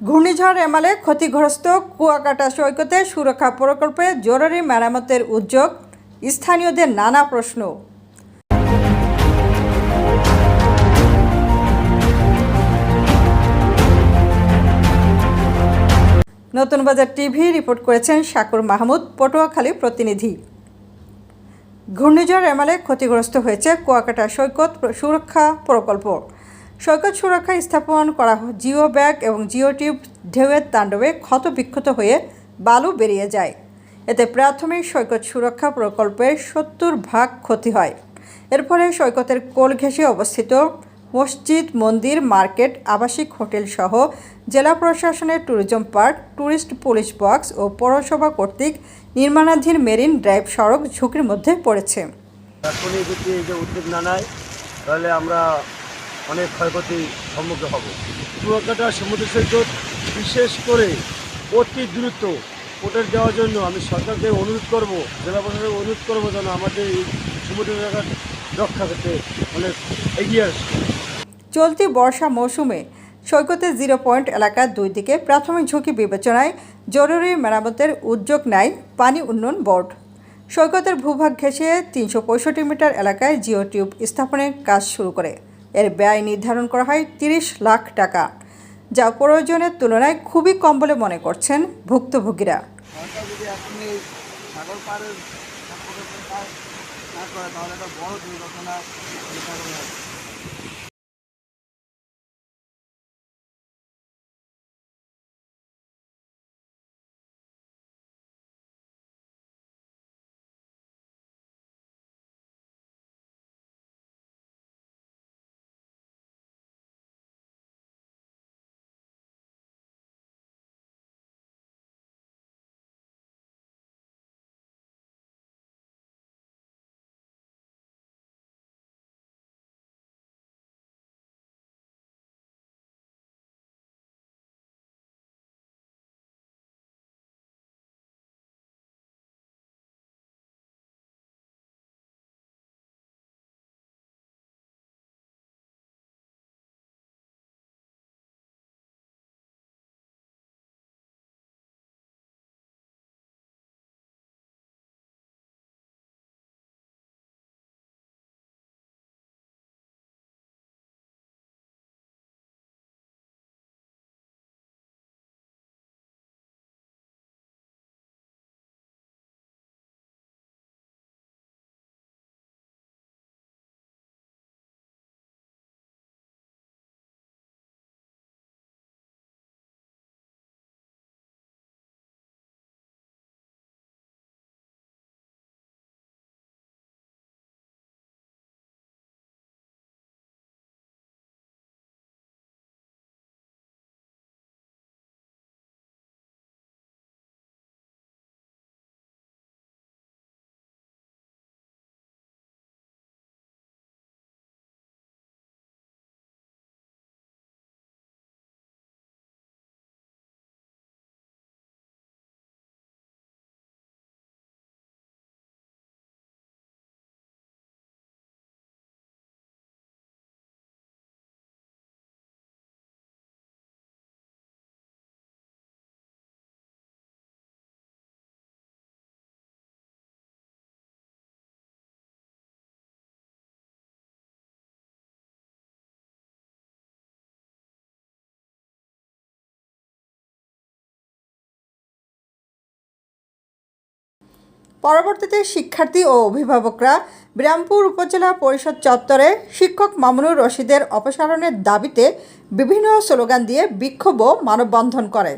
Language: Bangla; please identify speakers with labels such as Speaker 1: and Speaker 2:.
Speaker 1: ঘূর্ণিঝড় এমালে ক্ষতিগ্রস্ত কুয়াকাটা সৈকতে সুরক্ষা প্রকল্পে জরুরি মেরামতের উদ্যোগ। স্থানীয়দের নানা প্রশ্ন। নতুন বাজার টিভি রিপোর্ট করেছেন শাকুর মাহমুদ, পটুয়াখালী প্রতিনিধি। ঘূর্ণিঝড় এমালে ক্ষতিগ্রস্ত হয়েছে কুয়াকাটা সৈকত সুরক্ষা প্রকল্প। সৈকত সুরক্ষা স্থাপন করা জিও ব্যাগ এবং জিও টিউব ঢেউয়ের তাণ্ডবে ক্ষত বিক্ষত হয়ে বালু বেরিয়ে যায়। এতে প্রাথমিক সৈকত সুরক্ষা প্রকল্পের সত্তর ভাগ ক্ষতি হয়। এর ফলে সৈকতের কোল ঘেঁষে অবস্থিত মসজিদ, মন্দির, মার্কেট, আবাসিক হোটেল সহ জেলা প্রশাসনের tourism park, tourist police box ও পৌরসভা কর্তৃক নির্মাণাধীন মেরিন ড্রাইভ সড়ক ঝুঁকির মধ্যে পড়েছে।
Speaker 2: এখনই যদি এই যে উদ্যোগ না নেয়, তাহলে আমরা অনেক ক্ষয়ক্ষতির সম্মুখীন হব। চুয়াকাটা সমুদ্র সৈকত বিশেষ করে অতি দ্রুত পোটের দেওয়ার জন্য আমি সরকারকে অনুরোধ করব জেলা প্রশাসনকে অনুরোধ করব যেন আমাদের এই সমুদ্র এলাকা রক্ষা করতে অনেক এগিয়ে আসে।
Speaker 1: চলতি বর্ষা মৌসুমে সৈকতে জিরো পয়েন্ট এলাকার দুই দিকে প্রাথমিক ঝুঁকি বিবেচনায় জরুরি মেরামতের উদ্যোগ নেয় পানি উন্নয়ন বোর্ড। সৈকতের ভূভাগ ঘেঁষে তিনশো পঁয়ষট্টি মিটার এলাকায় জিও টিউব স্থাপনের কাজ শুরু করে। এর ব্যয় নির্ধারণ করা হয় তিরিশ লাখ টাকা, যা প্রয়োজনের তুলনায় খুবই কম বলে মনে করছেন ভুক্তভোগীরা।
Speaker 3: তাহলে একটা বড় দুর্ঘটনা।
Speaker 1: পরবর্তীতে শিক্ষার্থী ও অভিভাবকরা বিরামপুর উপজেলা পরিষদ চত্বরে শিক্ষক মামুনুর রশিদের অপসারণের দাবিতে বিভিন্ন স্লোগান দিয়ে বিক্ষোভ ও মানববন্ধন করে।